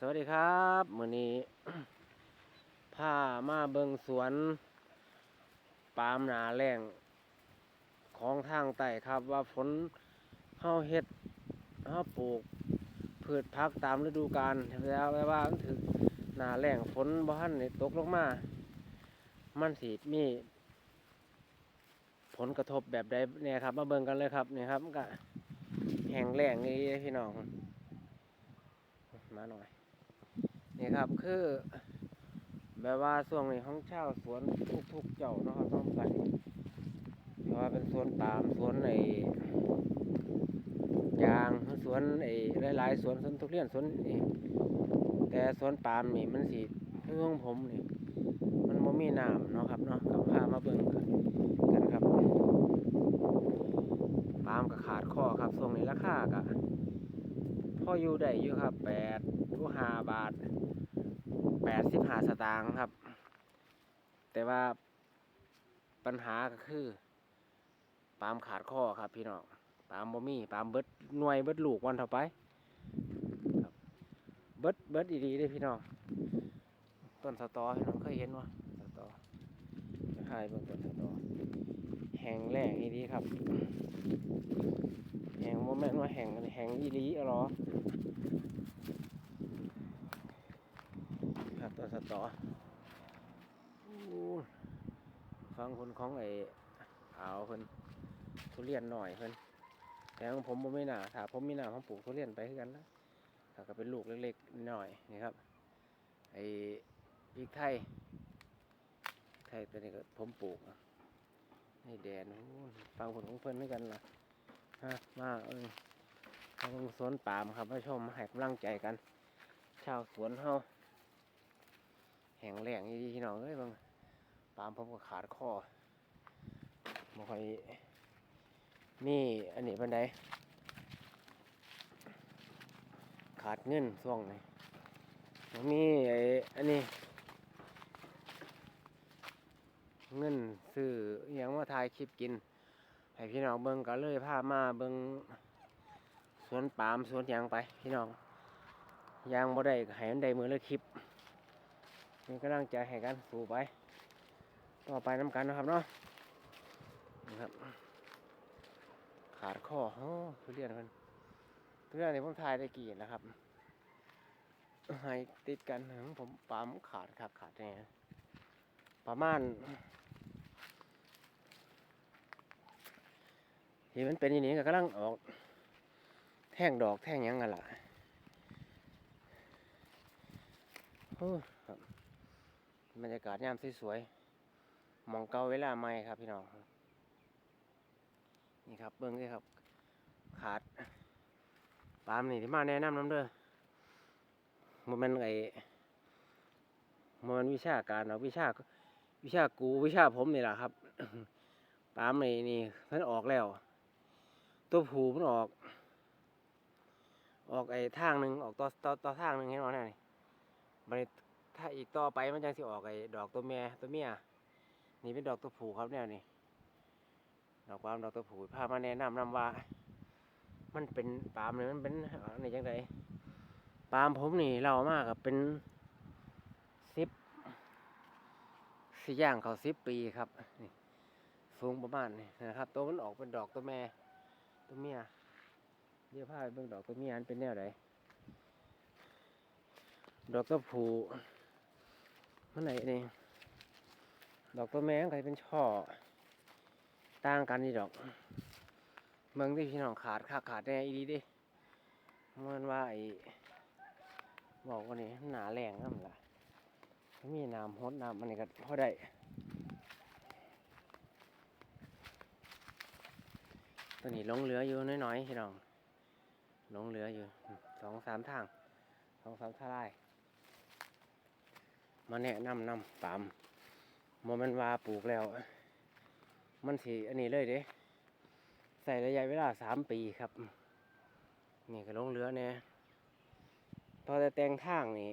สวัสดีครับมื้อนี้พามาเบิงสวนปาล์มหนาแรงของทางใต้ครับว่าฝนเฮาเฮ็ดเฮาปลูกพืชพักตามฤดูกาลแล้วแปลว่ามันถึงหนาแรงฝนบ่ทันได้ตกลงมา มันสิมีผลกระทบแบบใดเนี่ยครับ มาเบิ่งกันเลยครับนี่ครับมันก็แห้งแล้งนี่พี่น้อง มาหน่อย นี่ครับคือแบบว่าช่วงนี้ของเช่าวสวนทุกๆเจ้าเนาะครับต้องกันเพราะว่าเป็นสวนปาล์มสวนไอ้ยางสวนไอ้หลายๆสวนสวนทุเรียนสวนนี่แต่สวนปาล์มนี่มันสิคือของผมนี่มันบ่มีน้ำเนาะครับเนาะกับพามาเบิ่งกันครับปาล์มก็ขาดข้อครับช่วงนี้ราคาก็ ออยู่ได้อยู่ครับแปดทุห้าบาทแปดสิบห้าสตางค์ครับ แต่ว่าปัญหาก็คือปาล์มขาดข้อครับพี่น้องปาล์มบ่มีปาล์มเบิดหน่วยเบิดลูกวันเท่าไปครับเบิดเบิดดีๆเด้อพี่น้องต้นสตอพี่น้องเคยเห็นวะสตอใช่เบิ่งต้นสตอแห้งแล้งอีดีครับ แห้งโมเมนว่าแหงแหงอีดีอะหรอครับต้นสตออู้ฟังคนของไอ้อาวเพิ่นทุเรียนหน่อยเพิ่นแต่ของผมบ่มีหนาถ้าผมมีหนาผมปลูกทุเรียนไปคือกันนะถ้าก็เป็นลูกเล็กๆหน่อยนี่ครับไอ้พริกไทยไทยตัวนี้ก็ผมปลูกนี่แดนฟังผลของเพิ่นด้วยกันล่ะฮะ มาเออทางสวนปามครับมาชมมาให้กำลังใจกัน ชาวสวนเฮาแห้งแหล้งอีพี่น้องเอ้ยบางปามผมก็ขาดข้อบ่ค่อยมีอันนี้ปันไดขาดเงินช่วงนี้บ่มีไอ้อันนี้ เงินซื้ออยังมาถ่ายคลิปกิน ให้พี่น้องเบิ่งก็เลยพามาเบิ่งสวนปาล์มสวนยางไป พี่น้องยางบ่ได้ให้มันได้มือเละคลิปเป็นกำลังใจให้กันสู้ไป ต่อไปน้ำกันนะครับเนาะนะครับ ขาดข้อโอ้ทุเรียนมันทุเรียนในผมทายได้กี่แล้วครับให้ติดกันผมปามขาดครับขาดแน่ประมาณ ที่มันเป็นอย่างนี้ก็กำลังออก แท่งดอกแท่งยังกันล่ะโอ้ครับบรรยากาศยามสวยๆมองเก่าเวลาใหม่ครับพี่น้องนี่ครับเบิ้งด้วยครับ ขาดปามนี่ที่มาแนะนำน้ำเด้อมันเป็นไอมันวิชาการเนาะวิชาวิชากูวิชาผมนี่แหละครับ ปามนี่นี่มันออกแล้ว ตัวผูมันออก ออกไอ้ทางหนึ่งออกต่อต่อต่อทางหนึ่งเห็นไหมนี่บันถ้าอีกต่อไปมันจังสิออกไอ้ดอกตัวแม่ตัวเมียนี่เป็นดอกตัวผูครับแนวนี้ดอกปาล์มดอกตัวผูพามาแนะนำนำว่า มันเป็นปาล์มนี่มันเป็นอันนี้จังไดปาล์มผมนี่เรามากกับเป็นสิบสี่ย่างเขาสิบปีครับนี่สูงประมาณนี้นะครับ ตัวมันออกเป็นดอกตัวแม่ ตัวเมียเดี๋ยวพาไปเบิ่งดอกตัวเมียมันเป็นแนวไหนดอกตัวผูมันไหนนี่ดอกตัวแมงก็เป็นช่อต่างกันนี่ดอก เมืองที่พี่น้องขาดขาดขาดแน่อีดีเดิมันว่าไอ้บอกว่านี่หนาแรงนั่นแหล่ะมีน้ำฮดน้ำมันนี่ก็พอได้ ตัวนี้หลงเหลืออยู่น้อยๆพี่น้องหลงเหลืออยู่สองสามทางสองสามทลายมาแนะนำนำปามโมมันว่าปลูกแล้ว มันสีอันนี้เลยเด้ใส่ระยะเวลาสามปีครับ นี่ก็ลงเรือเนี่ยพอจะแต่งทางนี่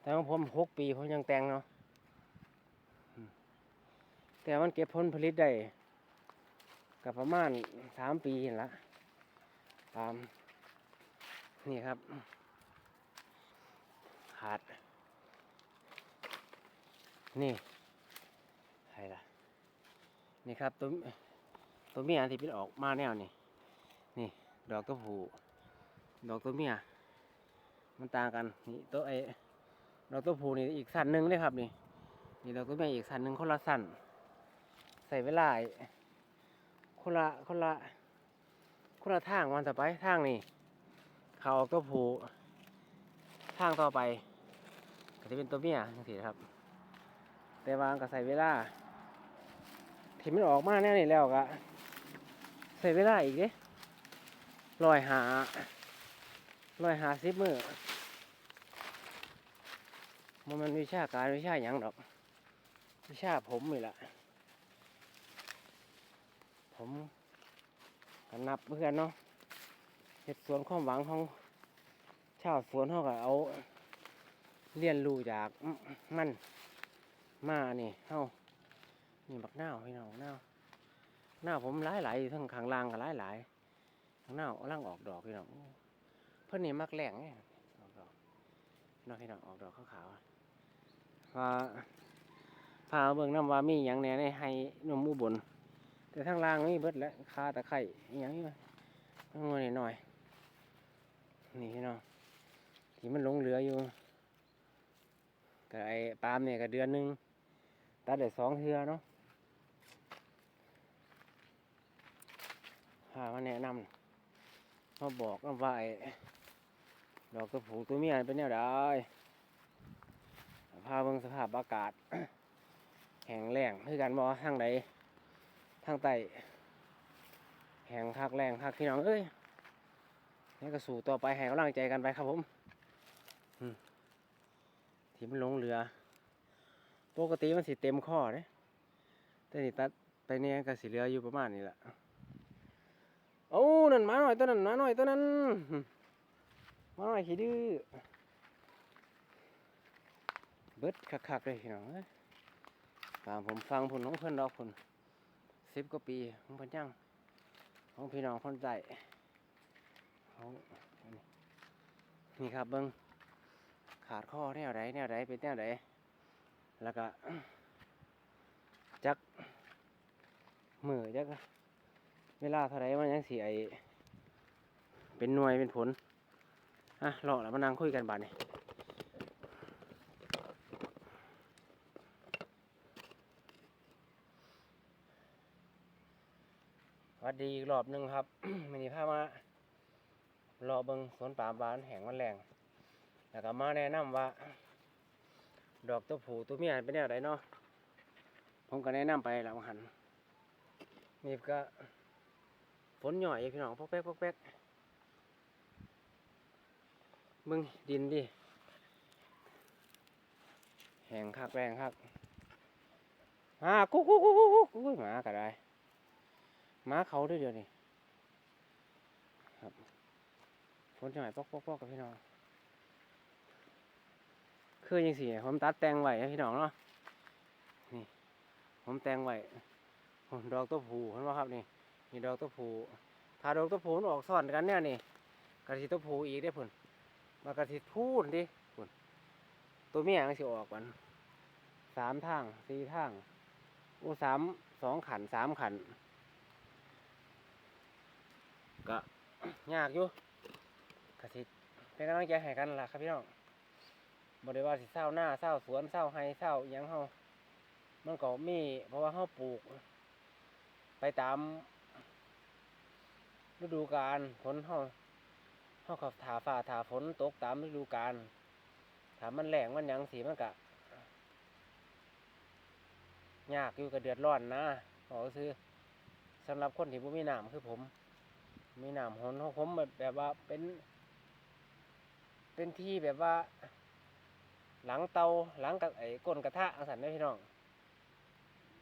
แต่ของผมหกปีผมยังแต่งเนาะแต่มันเก็บผลผลิตได้ กับประมาณสามปีนั่นละปาล์มนี่ครับ ขาด นี่ใครล่ะ นี่ครับตัวตัวเมียที่เป็นออกมาแนวนี่ นี่ ดอกตัวผู้ดอกตัวเมีย มันต่างกัน นี่ตัวไอ้ดอกตัวผู้นี่อีกสันหนึ่งเลยครับนี่ นี่ดอกตัวเมียอีกสันหนึ่งคนละสันใส่เวลาไอ คนละคนละคนละทางวันต่อไปทางนี่เขาออกตัวผู้ทางต่อไปก็จะเป็นตัวเมียจังซี่ครับ แต่ว่าก็ใส่เวลาที่มันออกมาแน่นี่แล้วก็ใส่เวลาอีกเด้ลอยหาลอยหาสิบมือมันมันวิชาการวิชาหยังดอก วิชาผมนี่แหละ ผมก็นับเพื่อนเนาะเห็ดสวนความหวังของชาวสวนเขาก็เอา เรียนรู้จากมันมานี่เฮานี่บักนาวพี่น้องบักนาหน้าผมหลายหลายทั้งข้างล่างก็หลายหลายข้างหน้าวกำลังออกดอกพี่น้องเพิ่อนนี่มักแหลงไงออกดอกพี่น้องพี่น้องออกดอกขาวๆว่าพาเบิ่งน้ำว่ามีหยังแน่ในให้นมอุบล แต่ทางล่างมีเบิดแล้วคาตะไคร้อหยังนี่มันงอหน่อยนี่พี่น้องที่มันหลงเหลืออยู่ก็ไอ้ปาล์มเนี่ยก็เดือนหนึ่งตัดได้สองเทือเนาะพามาแนะนำมาบอกกันว่าไอ้ดอกตัวผูตัวเมียเป็นแนวใดพาเบิ่งสภาพอากาศแห้งแล้งคือกันบ่ทางใด ทางใต้แหงคักแรงคักพี่น้องเอ้ยนี่ก็สู่ต่อไปให้กำลังใจกันไปครับผมที่มันลงเหลือปกติมันสิเต็มข้อเด้แต่นี่ตัดไปเนี่ยก็สิเหลืออยู่ประมาณนี้แหละโอ้นั่นมาหน่อยตัวนั้นมาหน่อยตัวนั้นมาหน่อยขี้ดื้อเบิดคักๆเลยพี่น้องตามผมฟังผลของเพิ่อนดอกผล สิบกว่าปีของพิ่นยังของพี่น้องคนใจของนี่ครับเบิ้งขาดข้อแนวใดแนวใดเป็นแนวใดแล้วก็ จักมือจักเวลาเท่าไรมันยังสีไอเป็นหน่วยเป็นผลอะรอแล้วมานั่งคุยกันบาดนี่ วัสดีอีกรอบหนึ่งครับมันนี้พามา รอเบิงสวนป่าบานแห่งมันแรงแล้วก็มาแนะนำว่า ดอกตัวผูตัวเมียเป็นแนวไหนเนาะผมก็แนะนำไปแล้วหันนี่ก็ฝนหน่อยพี่น้องพกแป๊กพกแป๊กมึงดินดิแห้งคักแรงคักอ่ากุ๊กกุ๊กกุ๊กกุ๊กกุ๊กหมาก็ได้ มาเขาด้วยเดียวนี่ครับฝนหน่อยปอกปอกปอกกับพี่น้องคือยังสี่ผมตัดแตงไว้ให้พี่น้องเนาะนี่ ผมแตงไว้ผมดอกตัวผูเห็นไหมครับนี่นี่ดอกตัวผูถ้าดอกตัวผูมันออกซ้อนกันเนี่ยนี่กระสิตัวผูอีกได้อพุ่นมากระสิพูนดิพุ่นตัวเมียมันสิออกกันสามทางสี่ทางโอ้สามสองขันสามขัน ก็ยากอยู่กระสิเป็นกำลังใจให้กันล่ะครับพี่น้องบริวาสิเศร้าหน้าเศร้าสวนเศร้าไฮเศร้ายังเฮามันก็มี เพราะว่าเฮาปลูก ไปตาม ฤดูกาลฝนเฮาเฮาขับถาฟ้าถาฝนตกตามฤดูกาลถามมันแหลงมันยังสีมันกะยากอยู่กับเดือดร้อนนะบอกซื้อสำหรับคนที่บ่มีน้ำคือผม มีน้ำหนของผมแบบแบบว่าเป็น เป็นที่แบบว่า หลังเตาหลังกับไอ้ก้นกระทะอังสันได้พี่น้อง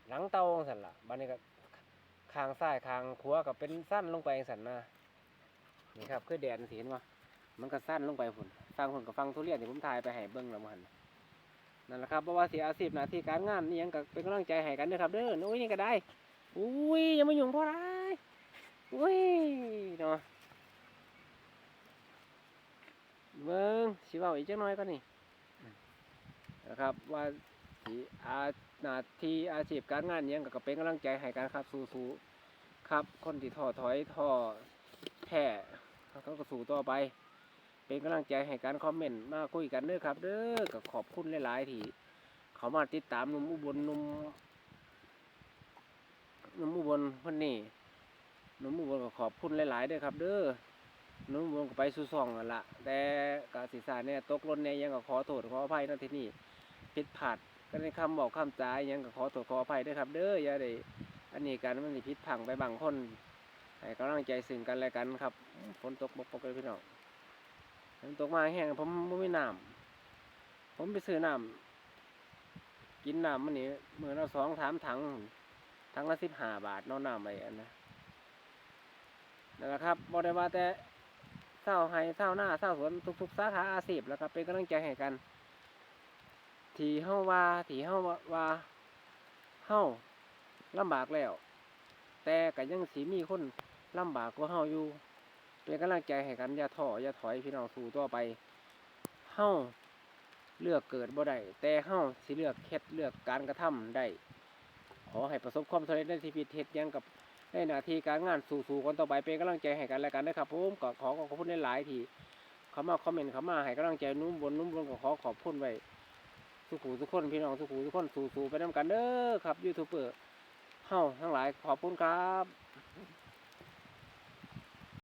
หลังเตาอังสันละบันนี้ก็คางซ้ายคางขวากับเป็นสั้นลงไปอังสันนะนี่ครับคือแดนสีเห็นวะมันก็สั้นลงไปพุ่นฟังพุ่นกับฟังทุเรียนที่ผมถ่ายไปให้เบิ้งแล้วมันนั่นแหละครับเพราะว่าเสียอาชีพหน้าที่การงานนี่ยังก็เป็นกำลังใจให้กันเด้อครับเด้ออุ้ยนี่ก็ได้อุ้ยยังไมายุ่งเพราะอะไร อุ้ยเนาะเบิ้งสิเว้าอีกจักหน่อยก่อนนี่นะครับว่าสิอาหน้าที่อาชีพการงานยังก็เป็นกำลังใจให้กันครับสู้ๆครับ คนที่ท้อถอยท้อแท้เขาก็สู้ต่อไป เป็นกำลังใจให้การคอมเมนต์มาคุยกันเด้อครับ เด้อก็ขอบคุณหลายๆที่เขามาติดตามหนุ่มอุบลหนุ่มหนุ่มอุบลคนนี้ หนุ่มอุบลก็ขอบคุณหลายๆด้อครับ เด้อหนุ่มอุบลก็ไปสู่ซ่องนั่นละแต่กสิสาเนี่ยตกล่นเนี่ยยังก็ขอโทษขออภัยนะที่นี่ผิดพลาดก็ในคำบอกคำจาอิหยังก็ขอโทษขออภัยด้อครับ เด้ออย่าได้อันนี้กันมันสิผิดพังไปบางคนให้กำลังใจซึ่งกันและกันครับฝนตกบกปกเลยพี่น้องฝนตกมาแห้งผมไม่มีน้ำผมไปซื้อน้ำกินน้ำมันนี่มือละสองสามถังถังละสิบห้าบาทนอนน้ำไปอันนะ นั่นแหละครับบอได้ว่าแต่เศร้าให้เศร้าหน้าเศร้าสวนทุกๆสาขาอาชีพแล้วครับเป็นกำลังใจให้กัน ที่เฮาว่าที่เฮาว่าว่าเฮาลำบากแล้ว แต่ก็ยังสีมีคนลำบากกว่าเฮาอยู่ เป็นกำลังใจให้กันอย่าท้ออย่าถอยพี่น้องสู้ต่อไปเฮาเลือกเกิดบ่ได้แต่เฮาสิเลือกเฮ็ดเลือกการกระทำได้ขอให้ประสบความสำเร็จในชีวิตเฮ็ดยังกับ ในหน้าที่การงานสู่ๆกันต่อไปเป็นกำลังใจให้กันและกันนะครับผมก็ขอขอบคุณหลายๆที่เขามาคอมเมนต์เขามาให้กำลังใจนุ่มบนนุ่มบนก็ขอขอบคุณไว้สุขูทุกคนพี่น้องสุขูทุกคนสู่ๆไปนํกันเด้อครับยูทูบเบอร์เฮ้าทั้งหลายขอบคุณครับ